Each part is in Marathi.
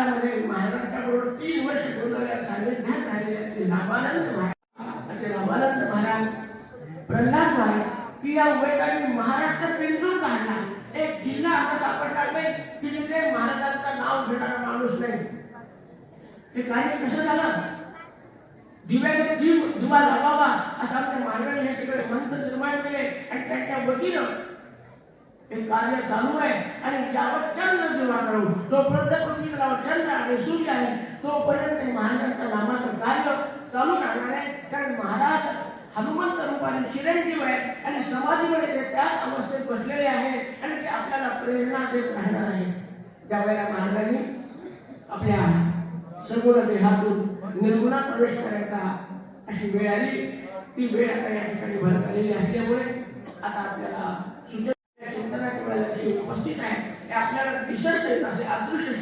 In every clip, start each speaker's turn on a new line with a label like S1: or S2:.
S1: काळामध्ये महाराजांच्या तीन वर्ष गुरुद्वाऱ्यात सान्निध्यात राहिलेले असते रामानंद महाराज असे रामानंद महाराज प्रल्हाद महाराज की या उमेदवारांनी महाराष्ट्र पिंजून काढला एक जिल्हा असा सापडला नाही की तिथे महाराजांचं नाव घेणारा माणूस नाही. ते कार्य कसं झालं? दिव्याचे दिव दिवा लावावा असं आमच्या मार्गाने हे सगळे मंत्र निर्माण केले आणि त्यांच्या वतीनं हे कार्य चालू आहे आणि यावर चंद्र दिवा करू जोपर्यंत पृथ्वीला चंद्र आणि सूर्य आहे तोपर्यंत महाराजांच्या नामाचं कार्य चालू राहणार आहे. कारण महाराज हनुमंत रूपाने चिरंजीव आहे आणि समाधीमध्ये ते त्याच अवस्थेत बसलेले आहे आणि ते आपल्याला प्रेरणा देत राहणार आहे. त्यावेळेला महाराजांनी आपल्या सगुण देहातून निर्गुणात प्रवेश करायचा अशी वेळ आली ती वेळ आता या ठिकाणी भरत आलेली असल्यामुळे आता आपल्याला उपस्थित आहे. हे आपल्याला दिसत नाही असे अदृश्य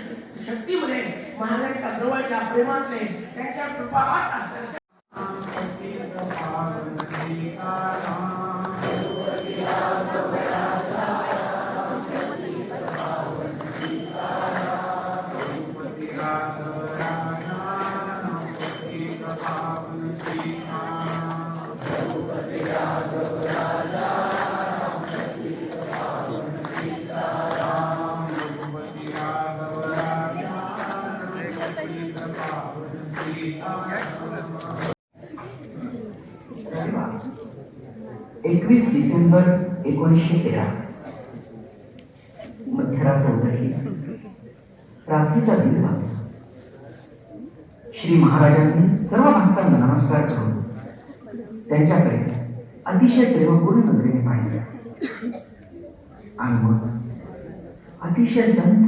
S1: शक्तीमध्ये महाराजांच्या जवळच्या प्रेमातले त्यांच्या कृपात असतात.
S2: सेवा एकवीस डिसेंबर एकोणीसशे तेरा. मध्यरात्र उतरली रात्रीचा दिन वाजला श्री महाराजांनी सर्व भक्तांना नमस्कार करून त्यांच्याकडे अतिशय प्रेमपूर्ण नजरेने पाहिलं. आणि मग अतिशय संत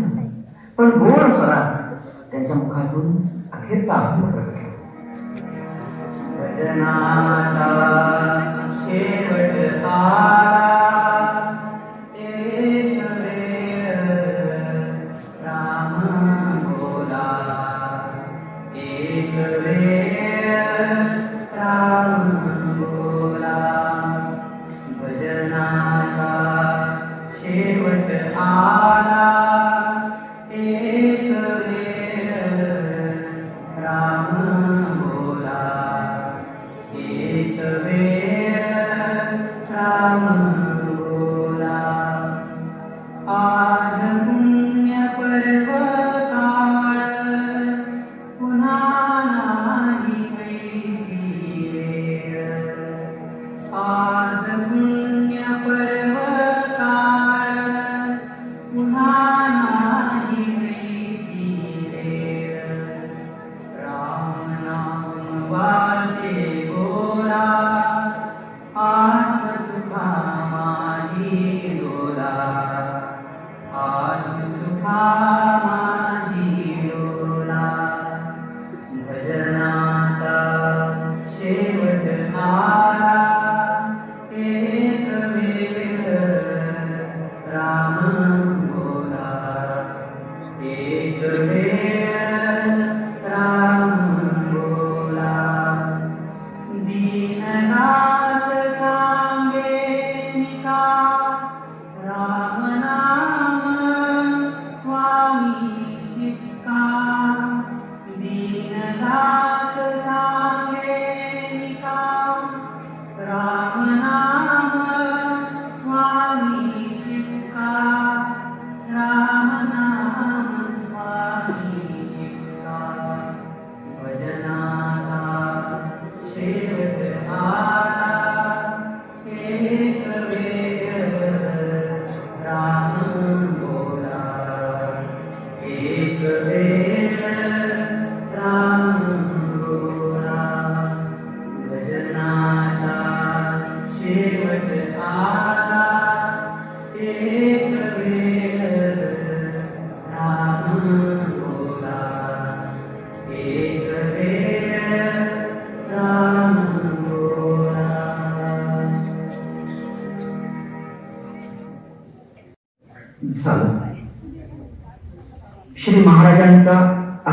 S2: पण गोड स्वरात त्यांच्या मुखातून अखेरचा अनुभव प्रकट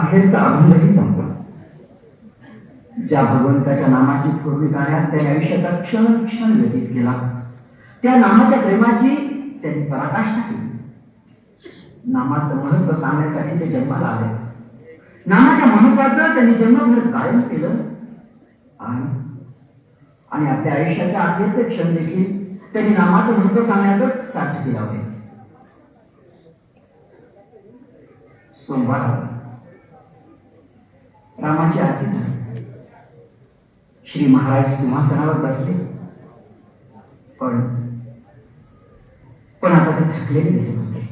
S2: अखेरचा आनंदही संपला.
S3: ज्या भगवंताच्या नामाची पूर्वी काळात त्याने आयुष्याचा क्षण क्षण व्यतीत केला त्या नामाच्या प्रेमाची त्यांनी पराकाष्ठा केली. नामाचं महत्त्व सांगण्यासाठी ते जन्माला आले. नामाच्या महत्वाचं त्यांनी जन्मभर कायम केलं. आणि आणि आपल्या आयुष्याच्या अखेरचे क्षण देखील त्यांनी नामाचं महत्त्व सांगण्यातच साध्य लावले सोमवार रामाची आरती झाली. श्री महाराज सिंहासनावर बसले. पण पण आता ते थकलेले दिसत होते.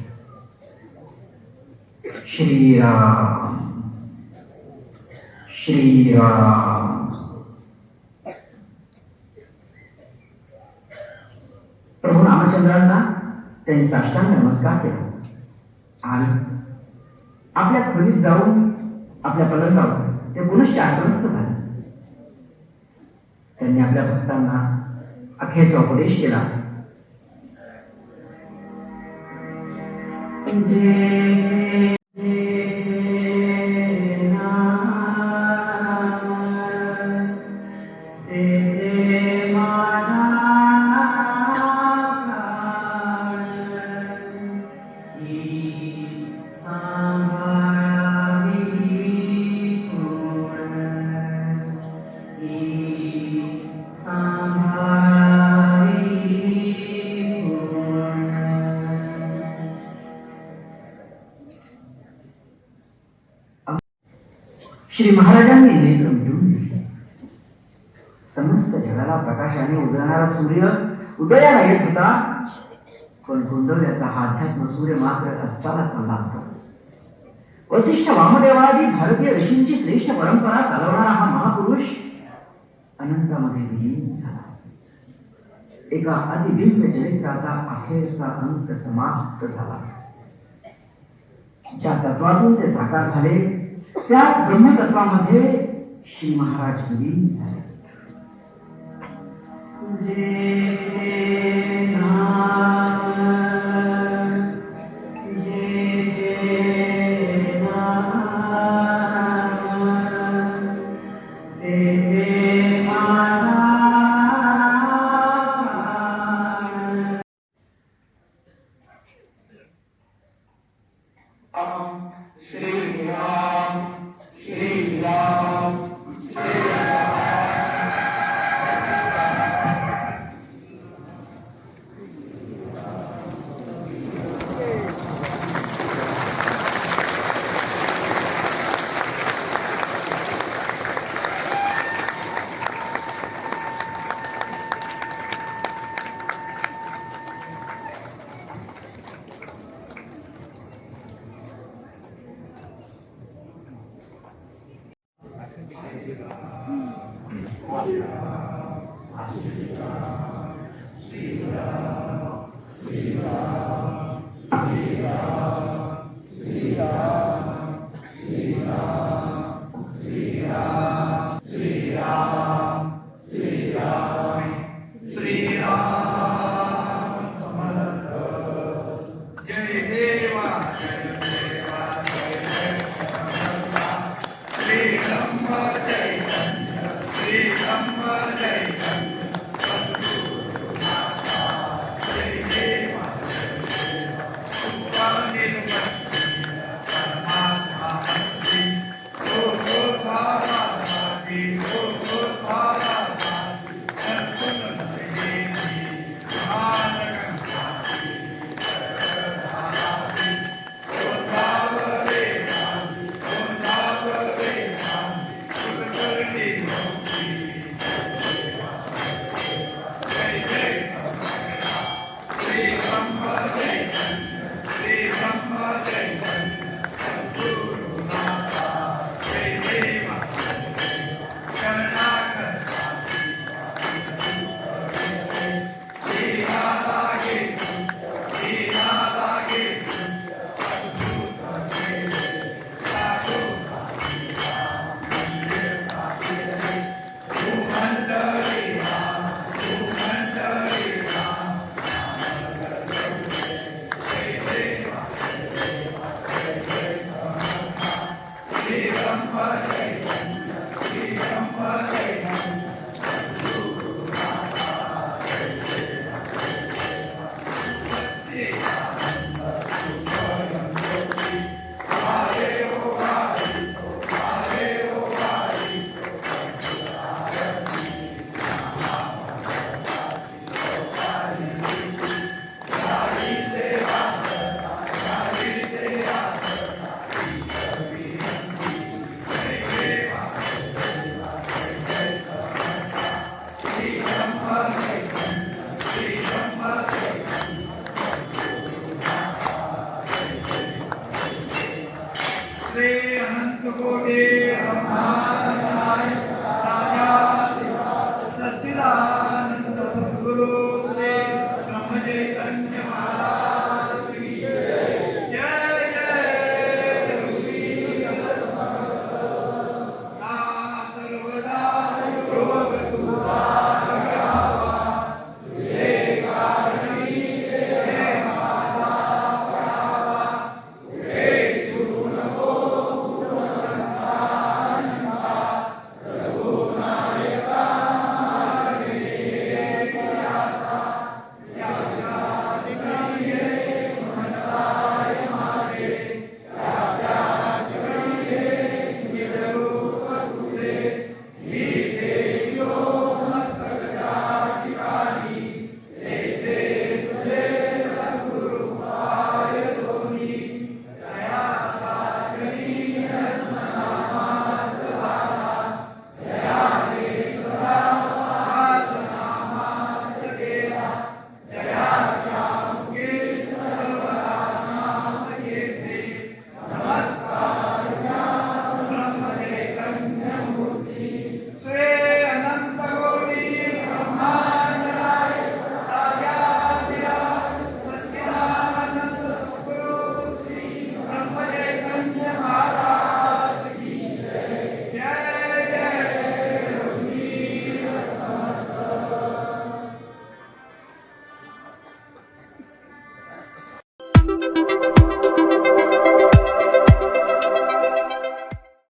S3: श्रीराम श्रीराम प्रभू रामचंद्रांना त्यांनी साष्टांग नमस्कार केला. आणि आपल्या खोलीत जाऊन आपल्या पलंगावर ते पुनश्च आक्रमस्त झाले त्यांनी आपल्या भक्तांना अखेरचा उपदेश केला जे श्री महाराजांनी नेत्र मिळवून दिसले समस्त जगाला प्रकाशाने उजळणारा सूर्य उदयाला येत होता. पण कुंडल्याचा हा अध्यात्म सूर्य मात्र अस्ताला चालला होता. वशिष्ठ वामदेवादी भारतीय ऋषींची श्रेष्ठ परंपरा चालवणारा हा महापुरुष अनंतामध्ये विलीन झाला. एका अतिदिव्य चरित्राचा अखेरचा अंत समाप्त झाला. ज्या तत्वातून ते साकार झाले त्या ब्रह्मतत्वामध्ये श्री महाराज विलीन झाले. जे Africa, Africa.